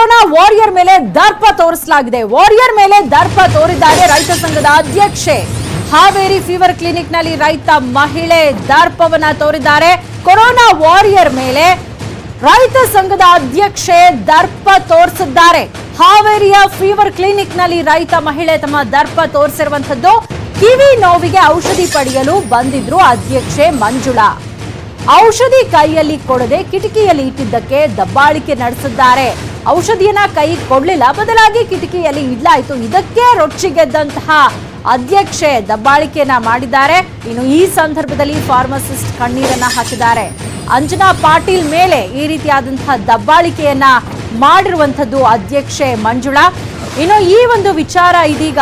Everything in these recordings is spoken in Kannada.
ಕೊರೋನಾ ವಾರಿಯರ್ ಮೇಲೆ ದರ್ಪ ತೋರಿಸಲಾಗಿದೆ. ವಾರಿಯರ್ ಮೇಲೆ ದರ್ಪ ತೋರಿದ್ದಾರೆ ರೈತ ಸಂಘದ ಅಧ್ಯಕ್ಷೆ ಹಾವೇರಿ ಫೀವರ್ ಕ್ಲಿನಿಕ್ನಲ್ಲಿ ರೈತ ಮಹಿಳೆ ದರ್ಪವನ್ನ ತೋರಿದ್ದಾರೆ. ಕೊರೋನಾ ವಾರಿಯರ್ ಮೇಲೆ ರೈತ ಸಂಘದ ಅಧ್ಯಕ್ಷೆ ದರ್ಪ ತೋರಿಸಿದ್ದಾರೆ. ಹಾವೇರಿಯ ಫೀವರ್ ಕ್ಲಿನಿಕ್ನಲ್ಲಿ ರೈತ ಮಹಿಳೆ ತಮ್ಮ ದರ್ಪ ತೋರಿಸಿರುವಂತದ್ದು ಕಿವಿ ನೋವಿಗೆ ಔಷಧಿ ಪಡೆಯಲು ಬಂದಿದ್ರು ಅಧ್ಯಕ್ಷೆ ಮಂಜುಳಾ. ಔಷಧಿ ಕೈಯಲ್ಲಿ ಕೊಡದೆ ಕಿಟಕಿಯಲ್ಲಿ ಇಟ್ಟಿದ್ದಕ್ಕೆ ದಬ್ಬಾಳಿಕೆ ನಡೆಸಿದ್ದಾರೆ. ಔಷಧಿಯನ್ನ ಕೈ ಕೊಡ್ಲಿಲ್ಲ ಬದಲಾಗಿ ಕಿಟಕಿಯಲ್ಲಿ ಇಡ್ಲಾಯಿತು. ಇದಕ್ಕೆ ರೊಚ್ಚಿಗೆದ್ದಂತಹ ಅಧ್ಯಕ್ಷೆ ದಬ್ಬಾಳಿಕೆಯನ್ನ ಮಾಡಿದ್ದಾರೆ. ಇನ್ನು ಈ ಸಂದರ್ಭದಲ್ಲಿ ಫಾರ್ಮಸಿಸ್ಟ್ ಕಣ್ಣೀರನ್ನ ಹಾಕಿದ್ದಾರೆ. ಅಂಜನಾ ಪಾಟೀಲ್ ಮೇಲೆ ಈ ರೀತಿಯಾದಂತಹ ದಬ್ಬಾಳಿಕೆಯನ್ನ ಮಾಡಿರುವಂತದ್ದು ಅಧ್ಯಕ್ಷೆ ಮಂಜುಳಾ. ಇನ್ನು ಈ ಒಂದು ವಿಚಾರ ಇದೀಗ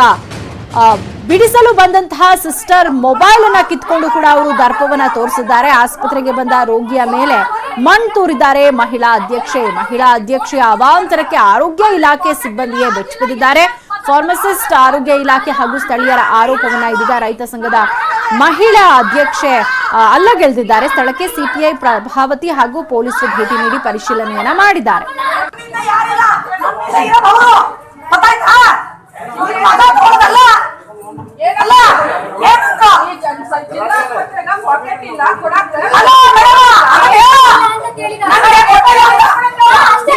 ಬಿಡಿಸಲು ಬಂದಂತಹ ಸಿಸ್ಟರ್ ಮೊಬೈಲ್ ಅನ್ನ ಕಿತ್ಕೊಂಡು ಕೂಡ ಅವರು ದರ್ಪವನ್ನ ತೋರಿಸಿದ್ದಾರೆ. ಆಸ್ಪತ್ರೆಗೆ ಬಂದ ರೋಗಿಯ ಮೇಲೆ ಮಣ್ಣು ತೂರಿದ್ದಾರೆ. ಮಹಿಳಾ ಅಧ್ಯಕ್ಷೆ, ಮಹಿಳಾ ಅಧ್ಯಕ್ಷೆಯ ಅವಾಂತರಕ್ಕೆ ಆರೋಗ್ಯ ಇಲಾಖೆ ಸಿಬ್ಬಂದಿಯೇ ಬೆಚ್ಚಿಬಿದ್ದಿದ್ದಾರೆ ಫಾರ್ಮಸಿಸ್ಟ್, ಆರೋಗ್ಯ ಇಲಾಖೆ ಹಾಗೂ ಸ್ಥಳೀಯರ ಆರೋಪವನ್ನ ಇದೀಗ ರೈತ ಸಂಘದ ಮಹಿಳಾ ಅಧ್ಯಕ್ಷೆ ಅಲ್ಲ ಅಲ್ಲಗೆಳೆದಿದ್ದಾರೆ. ಸ್ಥಳಕ್ಕೆ ಸಿಪಿಐ ಪ್ರಭಾವತಿ ಹಾಗೂ ಪೊಲೀಸರು ಭೇಟಿ ನೀಡಿ ಪರಿಶೀಲನೆಯನ್ನ ಮಾಡಿದ್ದಾರೆ. ಏನಲ್ಲ ಏನಂತ ಹಲೋ ಮೇಡಮ್ ನನಗೆ ನನಗೆ ಕೊಟ್ಟಿಲ್ಲ ಅಷ್ಟೇ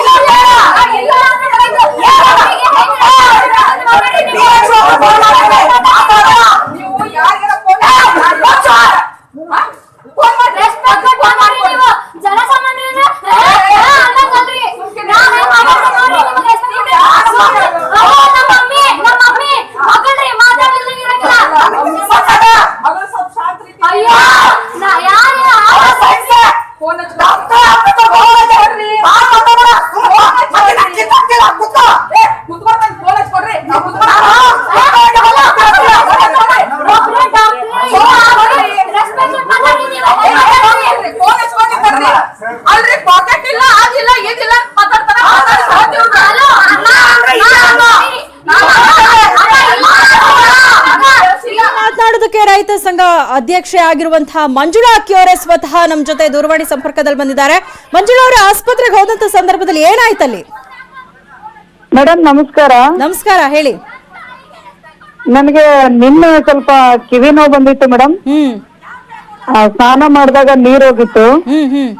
ಅಯ್ಯೋ ನಾ ಯಾರು ಅಲ್ರಿ ಪಾಕೆಟ್ ಇಲ್ಲ ಆಗಿಲ್ಲ ಏನಿಲ್ಲ ಮಾತಾಡ್ತಾರ ಹಲೋ, ಅಣ್ಣ, ಅಣ್ಣ, ಈಗ ಮಾತನಾಡೋದಕ್ಕೆ ರೈತ ಸಂಘ ಅಧ್ಯಕ್ಷೆ ಆಗಿರುವಂತಹ ಮಂಜುಳಾ ಅಕ್ಕಿಯವರೇ ಸ್ವತಃ ನಮ್ಮ ಜೊತೆ ದೂರವಾಣಿ ಸಂಪರ್ಕದಲ್ಲಿ ಬಂದಿದ್ದಾರೆ. ಮಂಜುಳಾ ಅವರ ಆಸ್ಪತ್ರೆಗೆ ಹೋದಂತ ಸಂದರ್ಭದಲ್ಲಿ ಏನಾಯ್ತಲ್ಲಿ ಮೇಡಮ್ ನಮಸ್ಕಾರ. ನಮಸ್ಕಾರ ಹೇಳಿ. ನನಗೆ ನಿನ್ನೆ ಸ್ವಲ್ಪ ಕಿವಿ ನೋವು ಬಂದಿತ್ತು ಮೇಡಮ್ ಹ್ಮ್. ಸ್ನಾನ ಮಾಡಿದಾಗ ನೀರು ಹೋಗಿತ್ತು. ಹ್ಮ್ ಹ್ಮ್.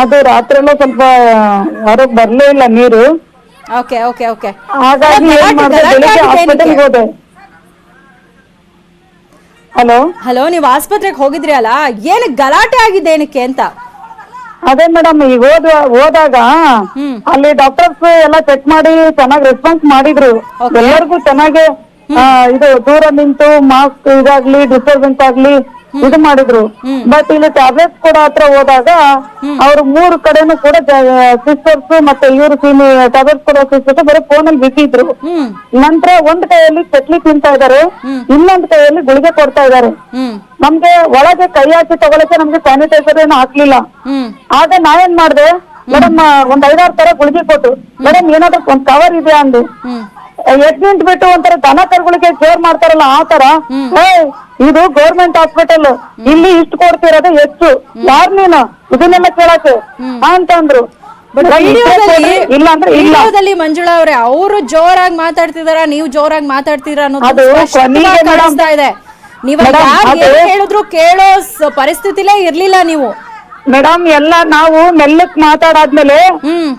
ಅದು ರಾತ್ರಿ ಎಲ್ಲ ಸ್ವಲ್ಪ ಹೊರಗ್ ಬರ್ಲೇ ಇಲ್ಲ ನೀರು. Okay okay okay. ಹಾಗಾಗಿ ಏನ್ ಮಾಡಿದೆ ಬೆಳಿಗ್ಗೆ ಹಾಸ್ಪಿಟಲ್ಗೆ ಹೋದೆ. ಹಲೋ? ಹಲೋ ನೀವು ಆಸ್ಪತ್ರೆಗೆ ಹೋಗಿದ್ರಿ ಅಲ್ಲ? ಏನು ಗಲಾಟೆ ಆಗಿದೆ ಏನಕ್ಕೆ ಅಂತ? ಅದೇ ಮೇಡಮ್ ಈಗ ಹೋದ ಹೋದಾಗ ಹ್ಮ್. ಅಲ್ಲಿ ಡಾಕ್ಟರ್ಸ್ ಎಲ್ಲ ಚೆಕ್ ಮಾಡಿ ಚೆನ್ನಾಗಿ ರೆಸ್ಪಾನ್ಸ್ ಮಾಡಿದ್ರು. Okay. ಎಲ್ಲರಿಗೂ ಚೆನ್ನಾಗಿ ಆ, ಇದು ದೂರ ನಿಂತು ಮಾಸ್ಕ್ ಇದಾಗ್ಲಿ ಡಿಸ್ಟರ್ಬೆನ್ಸ್ ಆಗ್ಲಿ ಇದು ಮಾಡಿದ್ರು. ಬಟ್ ಇಲ್ಲಿ ಟ್ಯಾಬ್ಲೆಟ್ಸ್ ಕೂಡ ಹತ್ರ ಹೋದಾಗ ಅವ್ರು ಮೂರು ಕಡೆನೂ ಕೂಡ ಸಿಸ್ಟರ್ಸ್ ಮತ್ತೆ ಇವರು ಟ್ಯಾಬ್ಲೆಟ್ಸ್ ಕೊಡೋ ಸಿಸ್ಟರ್ಸ್ ಬರೀ ಫೋನ್ ಅಲ್ಲಿ ಬಿಸಿ ಇದ್ರು. ನಂತರ ಒಂದ್ ಕೈಯಲ್ಲಿ ಚಟ್ಲಿ ತಿಂತಾ ಇದಾರೆ. ಇನ್ನೊಂದ್ ಕೈಯಲ್ಲಿ ಗುಳಿಗೆ ಕೊಡ್ತಾ ಇದಾರೆ. ನಮ್ಗೆ ಒಳಗೆ ಕೈ ಹಾಕಿ ತಗೊಳಕ್ಕೆ ನಮ್ಗೆ ಸ್ಯಾನಿಟೈಸರ್ ಏನು ಹಾಕ್ಲಿಲ್ಲ. ಆಗ ನಾವೇನ್ ಮಾಡ್ದೆ ಮೇಡಮ್ ಒಂದ್ ಐದಾರು ತರ ಗುಳಿಗೆ ಕೊಟ್ಟು ಮೇಡಮ್ ಏನಾದ್ರು ಒಂದ್ ಕವರ್ ಇದೆ ಅಂದು. ಎಡ್ ಬಿಟ್ಟು ಒಂಥರ ದನ ಕರುಗಳಿಗೆ ಕೇರ್ ಮಾಡ್ತಾರಲ್ಲ ಆ ತರ. ಇದು ಗೌರ್ಮೆಂಟ್ ಹಾಸ್ಪಿಟಲ್ ಇಲ್ಲಿ ಇಷ್ಟು ಕೊಡ್ತಿರೋದು ಹೆಚ್ಚು. ಯಾರ್ ನೀನು? ಇದನ್ನೆಲ್ಲ ಕೇಳಕ್ಕೆ? ಅಂತಂದ್ರು. ಇಲ್ಲ ಅಂದ್ರೆ ವಿಡಿಯೋದಲ್ಲಿ ಮಂಜುಳಾ ಅವರೇ ಅವರು ಜೋರಾಗಿ ಮಾತಾಡ್ತಿದಾರ ನೀವು ಜೋರಾಗಿ ಮಾತಾಡ್ತಿದ್ರ ಅನ್ನೋದು ಸ್ಪಷ್ಟವಾಗಿ ಕಾಣಿಸ್ತಾ ಇದೆ. ನೀವು ಮೇಡಮ್, ಯಾರು ಹೇಳಿದ್ರು ಕೇಳೋ ಪರಿಸ್ಥಿತಿಲೇ ಇರ್ಲಿಲ್ಲ ನೀವು. ಮೇಡಮ್ ಎಲ್ಲ ನಾವು ಮೆಲ್ಲಕ್ ಮಾತಾಡಾದ್ಮೇಲೆ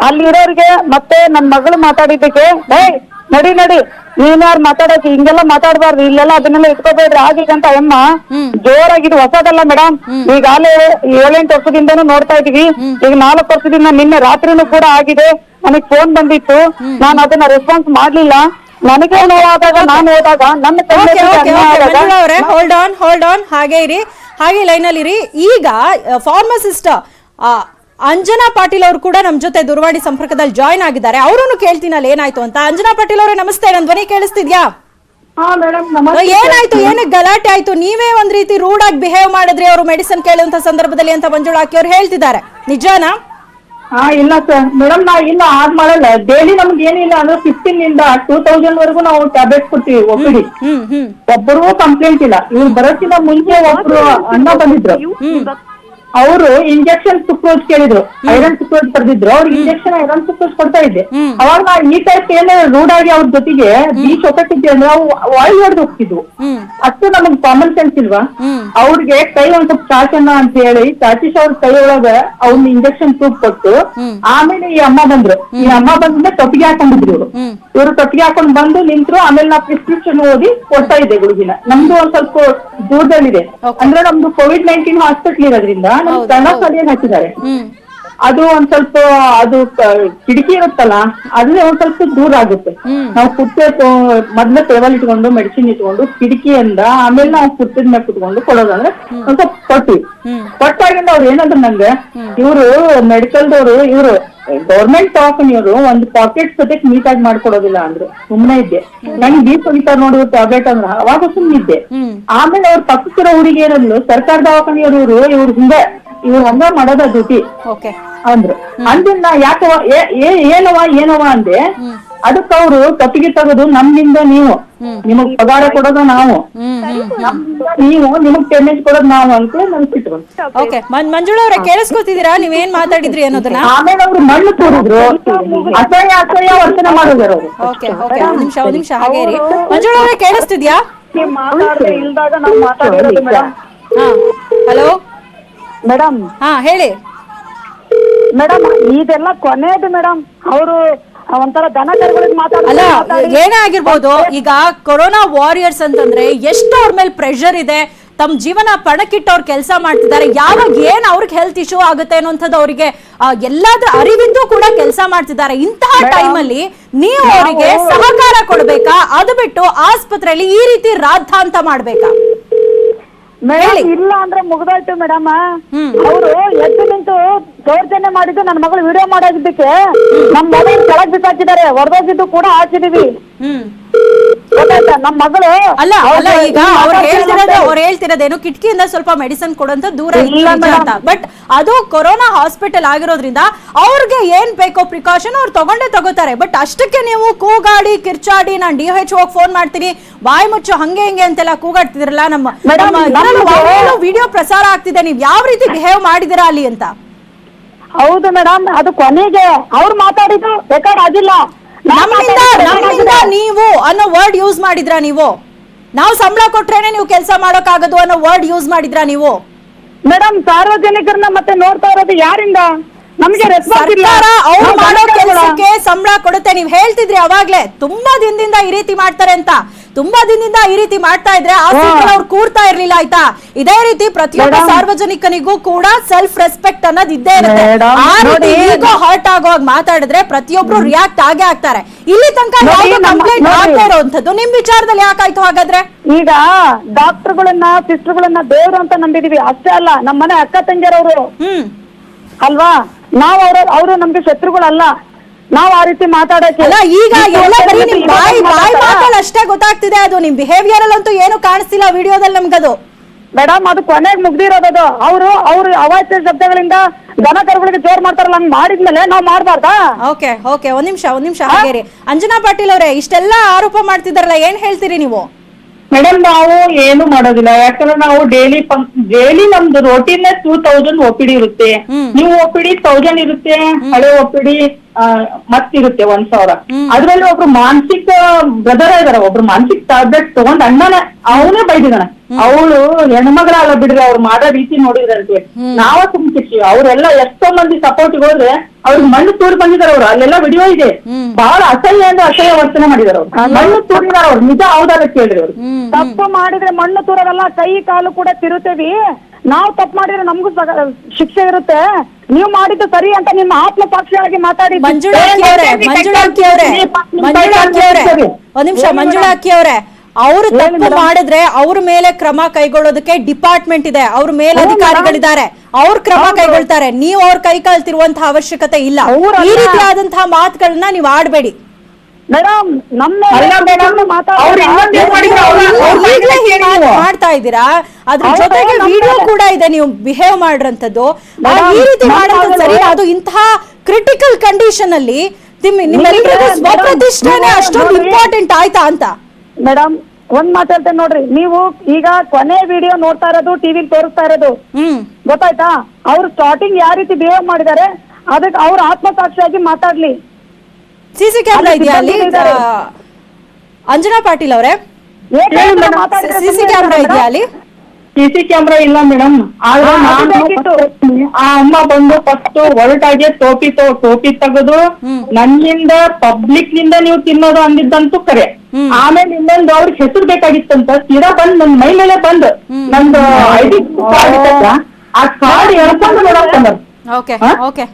ಅಲ್ಲಿರೋರಿಗೆ ಮತ್ತೆ ನನ್ ಮಗಳು ಮಾತಾಡಿದ್ದಕ್ಕೆ ನಡಿ ನಡಿ. ನೀನ್ ಯಾರು ಮಾತಾಡಕ್ಕೆ ಹಿಂಗೆಲ್ಲ ಮಾತಾಡ್ಬಾರ್ದು. ಇಲ್ಲೆಲ್ಲ ಅದನ್ನೆಲ್ಲ ಇಟ್ಕೋಬೇಡ್ರಿ. ಆಗಿಗಂತ ಅಮ್ಮ. ಜೋರಾಗಿದ್ದು ಹೊಸದಲ್ಲ ಮೇಡಮ್ ಈಗಾಗಲೇ ಏಳೆಂಟು ವರ್ಷದಿಂದನೂ ನೋಡ್ತಾ ಇದೀವಿ ಈಗ ನಾಲ್ಕು ವರ್ಷದಿಂದ ನಿನ್ನೆ ರಾತ್ರಿನೂ ಕೂಡ ಆಗಿದೆ. ನನಗ್ ಫೋನ್ ಬಂದಿತ್ತು. ನಾನು ಅದನ್ನ ರೆಸ್ಪಾನ್ಸ್ ಮಾಡ್ಲಿಲ್ಲ. ನನಗೆ ನೋವಾದಾಗ ನಾನು ಹೋದಾಗ ನನ್ನ ಹೋಲ್ಡ್ ಆನ್ ಹೋಲ್ಡ್ ಆನ್ ಹಾಗೆ ಇರಿ. ಹಾಗೆ ಲೈನ್ ಇರಿ ಈಗ ಫಾರ್ಮಸಿಸ್ಟ್ ಅಂಜನಾ ಪಾಟೀಲ್ ಅವರು ಕೂಡ ನಮ್ಮ ಜೊತೆ ದೂರವಾಣಿ ಸಂಪರ್ಕದಲ್ಲಿ ಜಾಯ್ನ್ ಆಗಿದ್ದಾರೆ. ಅವರನ್ನು ಕೇಳ್ತೀನಲ್ಲ ಏನಾಯ್ತು ಅಂತ. ಅಂಜನಾ ಪಾಟೀಲ್ ಅವರೇ ನಮಸ್ತೆ. ನನ್ ಧ್ವನಿ ಕೇಳಿಸ್ತಿದ್ಯಾ? ಹಾ ಮೇಡಮ್ ನಮಸ್ತೆ. ಏನಾಯ್ತು? ಏನಕ್ಕೆ ಗಲಾಟೆ ಆಯ್ತು? ನೀವೇ ಒಂದ್ ರೀತಿ ರೂಡ್ ಆಗಿ ಬಿಹೇವ್ ಮಾಡಿದ್ರಿ ಅವರು ಮೆಡಿಸಿನ್ ಕೇಳುವಂತ ಸಂದರ್ಭದಲ್ಲಿ ಅಂತ ಮಂಜುಳ ಹಾಕಿ ಅವ್ರು ಹೇಳ್ತಿದ್ದಾರೆ. ನಿಜಾನಾ? ಹಾ ಇಲ್ಲ ಸರ್ ಮೇಡಮ್ ನಾವ್ ಇಲ್ಲ ಆಗ್ ಮಾಡಲ್ಲ. ಡೈಲಿ ನಮ್ಗೆ ಏನಿಲ್ಲ ಅಂದ್ರೆ ಫಿಫ್ಟೀನ್ ಇಂದ ಟೂ ತೌಸಂಡ್ ವರೆಗೂ ನಾವು ಟ್ಯಾಬ್ಲೆಟ್ ಕೊಡ್ತೀವಿ ಹ್ಮ್ ಒಬ್ಬರಿಗೂ ಕಂಪ್ಲೇಂಟ್ ಇಲ್ಲ. ಇವ್ರು ಬರೋಕ್ಕಿಂತ ಮುಂಚೆ ಒಬ್ರು ಅಣ್ಣ ಬಂದಿದ್ರು. ಅವರು ಇಂಜೆಕ್ಷನ್ ಸುಕ್ರೋಜ್ ಕೇಳಿದ್ರು. ಐರನ್ ಸುಕ್ರೋಜ್ ಬರ್ದಿದ್ರು ಅವ್ರಿಗೆ ಇಂಜೆಕ್ಷನ್ ಐರನ್ ಸುಕ್ರೋಜ್ ಕೊಡ್ತಾ ಇದ್ದೆ. ಅವಾಗ ನಾ ಈ ಟೈಪ್ ಏನೇ ರೂಡ್ ಆಗಿ ಅವ್ರ ಜೊತೆಗೆ ಬೀಚ್ ಒಕ್ಕಟ್ಟಿದ್ದೆ ಅಂದ್ರೆ ನಾವು ವಾಯ್ ಹೊಡೆದು ಹೋಗ್ತಿದ್ವು. ಅಷ್ಟು ನಮಗ್ ಕಾಮನ್ ಸೆನ್ಸ್ ಇಲ್ವಾ? ಅವ್ರಿಗೆ ಕೈ ಒಂದ್ ಸ್ವಲ್ಪ ಚಾಚಣ್ಣ ಅಂತ ಹೇಳಿ ಚಾಚಿಸ್ ಅವ್ರ ಕೈ ಒಳಗ ಅವ್ನ ಇಂಜೆಕ್ಷನ್ ತೂಪ್ ಕೊಟ್ಟು ಆಮೇಲೆ ಈ ಅಮ್ಮ ಬಂದ್ರು. ಈ ಅಮ್ಮ ಬಂದ್ರೆ ತೊಟ್ಟಿಗೆ ಹಾಕೊಂಡಿದ್ರು ಇವರು. ಇವ್ರು ತೊಟ್ಟಿಗೆ ಹಾಕೊಂಡ್ ಬಂದು ನಿಂತ್ರು ಆಮೇಲೆ ನಾ ಪ್ರಿಸ್ಕ್ರಿಪ್ಷನ್ ಓದಿ ಕೊಡ್ತಾ ಇದ್ದೆ ಗುಡುಗಿನ. ನಮ್ದು ಒಂದ್ ಸ್ವಲ್ಪ ದೂರದಲ್ಲಿದೆ. ಅಂದ್ರೆ ನಮ್ದು ಕೋವಿಡ್ ನೈನ್ಟೀನ್ ಹಾಸ್ಪಿಟಲ್ ಇರೋದ್ರಿಂದ ನಮ್ಗೆ ಕನ್ನಡ ಶಾಲೆಯನ್ನು ಹಾಕಿದ್ದಾರೆ ಅದು ಒಂದ್ ಸ್ವಲ್ಪ ಅದು ಕಿಟಕಿ ಇರುತ್ತಲ್ಲ ಅದೇ ಒಂದ್ ಸ್ವಲ್ಪ ದೂರ ಆಗುತ್ತೆ. ನಾವು ಕುತ್ತೆ ಮೊದ್ಲು ಟೇಬಲ್ ಇಟ್ಕೊಂಡು ಮೆಡಿಸಿನ್ ಇಟ್ಕೊಂಡು ಕಿಟಕಿಯಿಂದ ಆಮೇಲೆ ನಾವು ಕುತ್ತಿದ ಮೇಲೆ ಕುತ್ಕೊಂಡು ಕೊಡೋದಂದ್ರೆ ಒಂದ್ ಸ್ವಲ್ಪ ಕೊಟ್ವಿ ಕೊಟ್ಟಾಗಿಂದ ಅವ್ರು ಏನಂದ್ರೆ ನಂಗೆ ಇವರು ಮೆಡಿಕಲ್ದವ್ರು ಇವರು ಗೌರ್ಮೆಂಟ್ ಆಫ್ ಇವರು ಒಂದ್ ಪಾಕೆಟ್ ಸದ್ಯಕ್ ಆಗಿ ಮಾಡ್ಕೊಡೋದಿಲ್ಲ ಅಂದ್ರು. ಸುಮ್ನೆ ಇದ್ದೆ. ನಂಗೆ ಬಿ ಕುಣಿತಾರ ನೋಡಿ ಟ್ಯಾಬ್ಲೆಟ್ ಅಂದ್ರ ಅವಾಗ ಸುಮ್ನಿದ್ದೆ ಆಮೇಲೆ ಅವ್ರ ಪಕ್ಕಕ್ಕಿರೋ ಹುಡುಗಿ ಏನಂದ್ಲು ಸರ್ಕಾರ ದವಾಖಾನೆಯವರು ಇವ್ರು ಹಿಂದೆ ಇವ್ರು ಹಂಗ ಮಾಡೋದ ಡ್ಯೂಟಿ ಓಕೆ. ಅಂದ್ರು. ಅಂದಿನ ಯಾಕವ ಏ- ಏ- ಏನವ ಏನವ ಅಂದೆ ಅದಕ್ಕ ಅವ್ರು ಕಟ್ಟಿಗೆ ತೆಗೆದು ನಮ್ಮಿಂದ ನೀವು. ನಿಮಗ್ ಪಗಾರ ಕೊಡೋದು ನಾವು. ನೀವು ನಿಮಗ್ ಪೇಮೆಂಟ್ ಕೊಡೋದು ನಾವು ಅಂತ ನನ್ ಸಿಟ್ಟು ಓಕೆ ಮಂಜುಳಾ ಕೇಳಿಸ್ಕೊತಿದೀರಾ? ಕೇಳಿಸ್ಕೊತಿದ್ದೀರಾ ನೀವೇನ್ ಮಾತಾಡಿದ್ರಿ ಅನ್ನೋದನ್ನ? ಆಮೇಲೆ ಅವ್ರು ಮಣ್ಣು ತೋರಿದ್ರು. ಅಸಹ್ಯ ಅಸಹ್ಯ ವರ್ತನೆ ಮಾಡಿದ್ರು ಅವ್ರು. Okay okay. ಒಂದ್ ನಿಮಿಷ ಒಂದ್ ನಿಮಿಷ ಹಾಗೆ ಇರಿ. ಮಂಜುಳ ಅವ್ರ ಕೇಳಿಸ್ತಿದ್ಯಾ? ಮಾತಾಡದೆ ಇಲ್ದಾಗ ನಾವು ಮಾತಾಡಿರೋದು ಮೇಡಮ್ ಹಾ. ಹಲೋ ಮೇಡಮ್ ಹಾ ಹೇಳಿ. ಮೇಡಮ್ ಇದೆಲ್ಲ ಕೊನೆಯದು ಮೇಡಮ್ ಅವರು ಒಂಥರ ದನ ಕರುಗಳಿಗೆ ಅಲ್ಲ ಏನೇ ಆಗಿರ್ಬೋದು ಈಗ ಕೊರೋನಾ ವಾರಿಯರ್ಸ್ ಅಂತಂದ್ರೆ ಎಷ್ಟು ಅವ್ರ ಮೇಲೆ ಪ್ರೆಷರ್ ಇದೆ. ತಮ್ಮ ಜೀವನ ಪಣಕ್ಕಿಟ್ಟು ಅವ್ರು ಕೆಲಸ ಮಾಡ್ತಿದ್ದಾರೆ. ಯಾವಾಗ ಏನ್ ಅವ್ರಿಗೆ ಹೆಲ್ತ್ ಇಶ್ಯೂ ಆಗುತ್ತೆ ಅನ್ನೋಂಥದ್ದು ಅವರಿಗೆ ಎಲ್ಲಾದ್ರ ಅರಿವಿದ್ದು ಕೂಡ ಕೆಲಸ ಮಾಡ್ತಿದ್ದಾರೆ. ಇಂತಹ ಟೈಮಲ್ಲಿ ನೀವು ಅವರಿಗೆ ಸಹಕಾರ ಕೊಡ್ಬೇಕಾ? ಅದು ಬಿಟ್ಟು ಆಸ್ಪತ್ರೆಯಲ್ಲಿ ಈ ರೀತಿ ರಾಧಾಂತ ಮಾಡ್ಬೇಕಾ? ಮೇಡಮ್ ಇಲ್ಲ ಅಂದ್ರೆ ಮುಗ್ದೋಯ್ತು ಮೇಡಮ್. ಅವರು ಎದ್ದು ನಿಂತು ದೌರ್ಜನ್ಯ ಮಾಡಿದ್ದು ನನ್ನ ಮಗಳು ವಿಡಿಯೋ ಮಾಡೋದಕ್ಕೆ ನಮ್ ಮೊಬೈಲ್ ಕೆಳಗ್ ಬಿಸಾಕಿದ್ದಾರೆ. ಹೊರದೋಗಿದ್ದು ಕೂಡ ಹಾಕಿದೀವಿ. ಗೊತ್ತಾಯ್ತಾ ಮಗಳು ಅಲ್ಲ ಈಗ ಅವ್ರು ಹೇಳ್ತಿರೋದು ಅವ್ರು ಹೇಳ್ತಿರೋದೇನು ಕಿಟಕಿಯಿಂದ ಸ್ವಲ್ಪ ಮೆಡಿಸಿನ್ ಕೊಡೋಂತ ದೂರ ಇಲ್ಲ ಅಂತ. ಬಟ್ ಅದು ಕೊರೋನಾ ಹಾಸ್ಪಿಟಲ್ ಆಗಿರೋದ್ರಿಂದ ಅವ್ರಿಗೆ ಏನ್ ಬೇಕೋ ಪ್ರಿಕಾಷನ್ ಅವ್ರು ತಗೊಂಡೇ ತಗೋತಾರೆ. ಬಟ್ ಅಷ್ಟಕ್ಕೆ ನೀವು ಕೂಗಾಡಿ ಕಿರ್ಚಾಡಿ ನಾನ್ ಡಿ ಹೆಚ್ ಹೋಗಿ ಫೋನ್ ಮಾಡ್ತೀನಿ ಬಾಯಿ ಮುಚ್ಚು ಹಂಗೆ ಹಿಂಗೆ ಅಂತೆಲ್ಲ ಕೂಗಾಡ್ತಿದ್ರಲ್ಲ ನಮ್ಮ ವಿಡಿಯೋ ಪ್ರಸಾರ ಆಗ್ತಿದೆ ನೀವು ಯಾವ ರೀತಿ ಬಿಹೇವ್ ಮಾಡಿದಿರಾ ಅಲ್ಲಿ ಅಂತ? ಹೌದು ಮೇಡಮ್ ಅದು ಕೊನೆಗೆ ಅವ್ರು ಮಾತಾಡಿದ್ದು ರೆಕಾರ್ಡ್ ಆಗಿಲ್ಲ. ನಮ್ಮಿಂದ ನಮ್ಮಿಂದ ನೀವು ಅನ್ನೋ ವರ್ಡ್ ಯೂಸ್ ಮಾಡಿದ್ರಾ ನೀವು? ನಾವು ಸಂಬಳ ಕೊಟ್ರೇನೆ ನೀವು ಕೆಲಸ ಮಾಡೋಕ್ಕಾಗೋದು ಅನ್ನೋ ವರ್ಡ್ ಯೂಸ್ ಮಾಡಿದ್ರಾ ನೀವು? ಮೇಡಮ್ ಸಾರ್ವಜನಿಕರನ್ನ ಮತ್ತೆ ನೋಡ್ತಾ ಇರೋದು ಯಾರಿಂದ? ನಮ್ಗೆ ಸರ್ಕಾರ ಅವ್ರು ಮಾಡೋ ಕೆಲಸಕ್ಕೆ ಸಂಬಳ ಕೊಡುತ್ತೆ. ನೀವ್ ಹೇಳ್ತಿದ್ರಿ ಅವಾಗ್ಲೇ. ತುಂಬಾ ದಿನದಿಂದ ಈ ರೀತಿ ಮಾಡ್ತಾರೆ ಅಂತ. ತುಂಬಾ ದಿನದಿಂದ ಈ ರೀತಿ ಮಾಡ್ತಾ ಇದ್ರೆ ಆ ಸೀಟಲ್ಲಿ ಅವ್ರು ಕೂರ್ತಾ ಇರ್ಲಿಲ್ಲ ಆಯ್ತಾ? ಇದೇ ರೀತಿ ಪ್ರತಿಯೊಬ್ಬ ಸಾರ್ವಜನಿಕನಿಗೂ ಕೂಡ ಸೆಲ್ಫ್ ರೆಸ್ಪೆಕ್ಟ್ ಅನ್ನೋದು ಇದ್ದೇ ಇರುತ್ತೆ. ಆ ರೀತಿ. ಈಗೋ ಹರ್ಟ್ ಆಗುವಾಗ ಮಾತಾಡಿದ್ರೆ ಪ್ರತಿಯೊಬ್ರು ರಿಯಾಕ್ಟ್ ಆಗೇ ಆಗ್ತಾರೆ. ಇಲ್ಲಿ ತನಕ ಕಂಪ್ಲೇಂಟ್ ಮಾಡ್ತಾ ಆಗ್ತಾ ಇರೋಂಥದ್ದು ನಿಮ್ ವಿಚಾರದಲ್ಲಿ ಯಾಕಾಯ್ತು ಹಾಗಾದ್ರೆ? ಈಗ ಡಾಕ್ಟರ್ಗಳನ್ನ ಸಿಸ್ಟರ್ಗಳನ್ನ ದೇವ್ರು ಅಂತ ನಂಬಿದೀವಿ. ಅಷ್ಟೇ ಅಲ್ಲ ನಮ್ಮ ಮನೆ ಅಕ್ಕ ತಂಗಿಯರವರು. ಹ್ಮ್. ಅಲ್ವಾ? ನಾವ್ ಅವ್ರ ಅವರು ನಮ್ಗೆ ಶತ್ರುಗಳಲ್ಲ. ನಾವ್ ಆ ರೀತಿ ಮಾತಾಡಕ್ಕೆ ಅಲ್ಲ ಈಗ ಇಷ್ಟು ಎಲ್ಲ ಬರೀ ನಿಮ್ ಬಾಯಿ ಬಾಯಿ ಮಾತಲ್ಲಿ ಅಷ್ಟೇ ಗೊತ್ತಾಗ್ತಿದೆ ಅದು. ನಿಮ್ ಬಿಹೇವಿಯರ್ ಅಲ್ಲಂತೂ ಏನು ಕಾಣಿಸ್ತಿಲ್ಲ ವಿಡಿಯೋದಲ್ಲಿ ನಮ್ಗದು. ಮೇಡಮ್ ಅದು ಕೊನೆಗೆ ಮುಗ್ದಿರೋದದು ಅವರು ಅವ್ರು ಅವಾಚ್ಯ ಶಬ್ದಗಳಿಂದ ದನ ಕರುಗಳಿಗೆ ಜೋರ್ ಮಾಡ್ತಾರಲ್ಲ ಹಂಗ್ ಮಾಡಿದ್ಮೇಲೆ ನಾವ್ ಮಾಡ್ಬಾರ್ದಾ? ಓಕೆ ಓಕೆ ಒಂದ್ ನಿಮಿಷ ಒಂದ್ ನಿಮಿಷ ಹಾಗೆ ಅಂಜನಾ ಪಾಟೀಲ್ ಅವರೇ ಇಷ್ಟೆಲ್ಲಾ ಆರೋಪ ಮಾಡ್ತಿದಾರಲ್ಲ ಏನ್ ಹೇಳ್ತೀರಿ ನೀವು? ಮೇಡಮ್ ನಾವು ಏನು ಮಾಡೋದಿಲ್ಲ. ಯಾಕಂದ್ರೆ ನಾವು ಡೈಲಿ ಡೈಲಿ ನಮ್ದು ರೋಟೀನ್ ಟೂ ತೌಸಂಡ್ ಒಪಿಡಿ ಇರುತ್ತೆ. ನೀವು ಒಪಿಡಿ ತೌಸಂಡ್ ಇರುತ್ತೆ ಹಳೆ ಒಪಿಡಿ ಮತ್ತಿರುತ್ತೆ ಒಂದ್ ಸಾವಿರ. ಅದ್ರಲ್ಲಿ ಒಬ್ರು ಮಾನಸಿಕ ಬ್ರದರ್ ಇದಾರೆ ಒಬ್ರು ಮಾನಸಿಕ ಟ್ಯಾಬ್ಲೆಟ್ ತಗೊಂಡ್ ಅಣ್ಣನ ಅವನೇ ಬೈದಿದಾನ ಅವಳು ಹೆಣ್ಮಗಳಲ್ಲ ಬಿಡ್ರಿ ಅವ್ರು ಮಾಡೋ ರೀತಿ ನೋಡಿದ್ರಂತೆ ನಾವ ತುಂಬಿಸಿ ಅವ್ರೆಲ್ಲ ಎಷ್ಟೋ ಮಂದಿ ಸಪೋರ್ಟ್ ಹೋದ್ರೆ ಅವ್ರಿಗೆ ಮಣ್ಣು ತೂರಿ ಬಂದಿದಾರ ಅವ್ರು ಅಲ್ಲೆಲ್ಲ ವಿಡಿಯೋ ಇದೆ ಬಹಳ ಅಸಹ್ಯ ಅಂದ್ರೆ ಅಸಹ್ಯ ವರ್ತನೆ ಮಾಡಿದಾರ ಅವ್ರು ಮಣ್ಣು ತೂರಿದಾರ ಅವ್ರು ನಿಜ ಹೌದಾರ ಕೇಳ್ರಿ ಅವ್ರು ತಪ್ಪು ಮಾಡಿದ್ರೆ ಮಣ್ಣು ತೂರದಲ್ಲ ಕೈ ಕಾಲು ಕೂಡ ತಿರುತ್ತೇವಿ ನಾವು ತಪ್ಪು ಮಾಡಿದ್ರೆ ನಮಗೂ ಶಿಕ್ಷೆ ಇರುತ್ತೆ ನೀವು ಮಾಡಿದ್ದು ಸರಿ ಅಂತ ನಿಮ್ಮ ಆತ್ಮ ಸಾಕ್ಷಿಯಾಗಿ ಮಾತಾಡಿ ಮಂಜುಳಾ ಅಕ್ಕಿ ಅವರೇ ಮಂಜುಳಾ ಅಕ್ಕಿ ಅವರೇ ಮಂಜುಳಾ ಅಕ್ಕಿ ಅವರೇ ಒಂದ್ ನಿಮಿಷ ಮಂಜುಳಾ ಅಕ್ಕಿ ಅವರೇ ಅವರು ತಪ್ಪು ಮಾಡಿದ್ರೆ ಅವ್ರ ಮೇಲೆ ಕ್ರಮ ಕೈಗೊಳ್ಳೋದಕ್ಕೆ ಡಿಪಾರ್ಟ್ಮೆಂಟ್ ಇದೆ. ಅವ್ರ ಮೇಲಧಿಕಾರಿಗಳಿದ್ದಾರೆ. ಅವ್ರ ಕ್ರಮ ಕೈಗೊಳ್ತಾರೆ. ನೀವು ಅವ್ರ ಕೈ ಕಾಲ್ತಿರುವಂತಹ ಅವಶ್ಯಕತೆ ಇಲ್ಲ. ಈ ರೀತಿ ಆದಂತಹ ಮಾತುಗಳನ್ನ ನೀವು ಆಡ್ಬೇಡಿ. ಮಾಡ್ತಾ ಇದ್ದೀರಾ? ಅದ್ರ ಜೊತೆಗೆ ವಿಡಿಯೋ ಕೂಡ ಇದೆ. ನೀವು ಬಿಹೇವ್ ಮಾಡಿರಂತದ್ದು ಆ, ಈ ರೀತಿ ಮಾಡೋದು ಸರಿ ಅದು ಇಂತಹ ಕ್ರಿಟಿಕಲ್ ಕಂಡೀಷನ್ ಅಲ್ಲಿ ನಿಮ್ಮ ನಿಮ್ಮೆಲ್ಲರಿಗೂ ಸ್ವಪ್ರತಿಷ್ಠೆನೆ ಅಷ್ಟೊಂದು. ಇಂಪಾರ್ಟೆಂಟ್ ಆಯ್ತಾ ಅಂತ? ಮೇಡಮ್ ಒಂದ್ ಮಾತಾಡ್ತೇನೆ ನೋಡ್ರಿ. ನೀವು ಈಗ ಕೊನೆ ವಿಡಿಯೋ ನೋಡ್ತಾ ಇರೋದು ಟಿವಿ ತೋರಿಸ್ತಾ ಇರೋದು. ಹ್ಮ್. ಗೊತ್ತಾಯ್ತಾ? ಅವ್ರು ಸ್ಟಾರ್ಟಿಂಗ್ ಯಾವ ರೀತಿ ಬಿಹೇವ್ ಮಾಡಿದ್ದಾರೆ ಅದಕ್ಕೆ ಅವ್ರ ಆತ್ಮಸಾಕ್ಷಿಯಾಗಿ ಮಾತಾಡ್ಲಿ. ಸಿಸಿ ಕ್ಯಾಮ್ರಾ ಇದೆಯಾ ಅಲ್ಲಿ? ಅಂಜನಾ ಪಾಟೀಲ್ ಅವರೇ? ಸಿಸಿ ಕ್ಯಾಮೆರಾ ಇದೆಯಾ ಅಲ್ಲಿ? ಸಿಸಿ ಕ್ಯಾಮ್ರಾ ಇಲ್ಲ ಮೇಡಮ್. ಆದ್ರೆ. ಆ ಅಮ್ಮ ಬಂದು ಫಸ್ಟ್ ಹೊರಟಾಗೆ ಟೋಪಿ ತೋ ಟೋಪಿ ತೆಗೆದು ನನ್ನಿಂದ ಪಬ್ಲಿಕ್ನಿಂದ ನೀವು ತಿನ್ನೋದು ಅಂದಿದ್ದಂತೂ ಕರೆ. ಆಮೇಲೆ ಇನ್ನೊಂದು ಅವ್ರಿಗೆ ಹೆಸರು ಬೇಕಾಗಿತ್ತಂತ ತೀರಾ ಬಂದ್ ನನ್ ಮೈ ಮೇಲೆ ಬಂದ್ ನಂದು ಐಡಿ ಕಾರ್ಡ್ ಆ ಕಾರ್ಡ್ ಎಳ್ಕೊಂಡು ನೋಡಕ್ ಬಂದ್ ಓಕೆ ಓಕೆ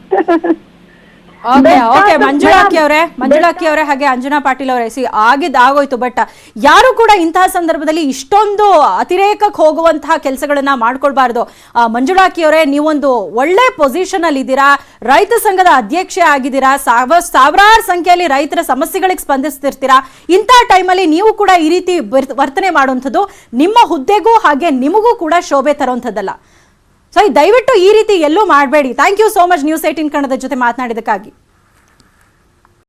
ಓಕೆ ಓಕೆ ಮಂಜುಳಾಕಿ ಅವರೇ ಮಂಜುಳಾಕಿ ಅವರೇ ಹಾಗೆ ಅಂಜನಾ ಪಾಟೀಲ್ ಅವರೇ. ಸಿ ಆಗಿದ್ ಆಗೋಯ್ತು ಬಟ್ ಯಾರು ಕೂಡ ಇಂತಹ ಸಂದರ್ಭದಲ್ಲಿ ಇಷ್ಟೊಂದು ಅತಿರೇಕಕ್ಕೆ ಹೋಗುವಂತಹ ಕೆಲಸಗಳನ್ನ ಮಾಡ್ಕೊಳ್ಬಾರ್ದು. ಮಂಜುಳಾಕಿ ಅವರೇ ನೀವೊಂದು ಒಳ್ಳೆ ಪೊಸಿಷನ್ ಅಲ್ಲಿ ಇದ್ದೀರಾ? ರೈತ ಸಂಘದ ಅಧ್ಯಕ್ಷೆ ಆಗಿದ್ದೀರಾ? ಸಾವ ಸಾವಿರಾರು ಸಂಖ್ಯೆಯಲ್ಲಿ ರೈತರ ಸಮಸ್ಯೆಗಳಿಗೆ ಸ್ಪಂದಿಸ್ತಿರ್ತೀರಾ? ಇಂತಹ ಟೈಮಲ್ಲಿ ನೀವು ಕೂಡ ಈ ರೀತಿ ವರ್ತನೆ ಮಾಡುವಂಥದ್ದು ನಿಮ್ಮ ಹುದ್ದೆಗೂ ಹಾಗೆ ನಿಮಗೂ ಕೂಡ ಶೋಭೆ ತರುವಂಥದ್ದಲ್ಲ. ಸೊ ದಯವಿಟ್ಟು ಈ ರೀತಿ ಎಲ್ಲೂ ಮಾಡಬೇಡಿ. Thank you so much news eighteen ಕನ್ನಡದ ಜೊತೆ ಮಾತನಾಡಿದಕ್ಕಾಗಿ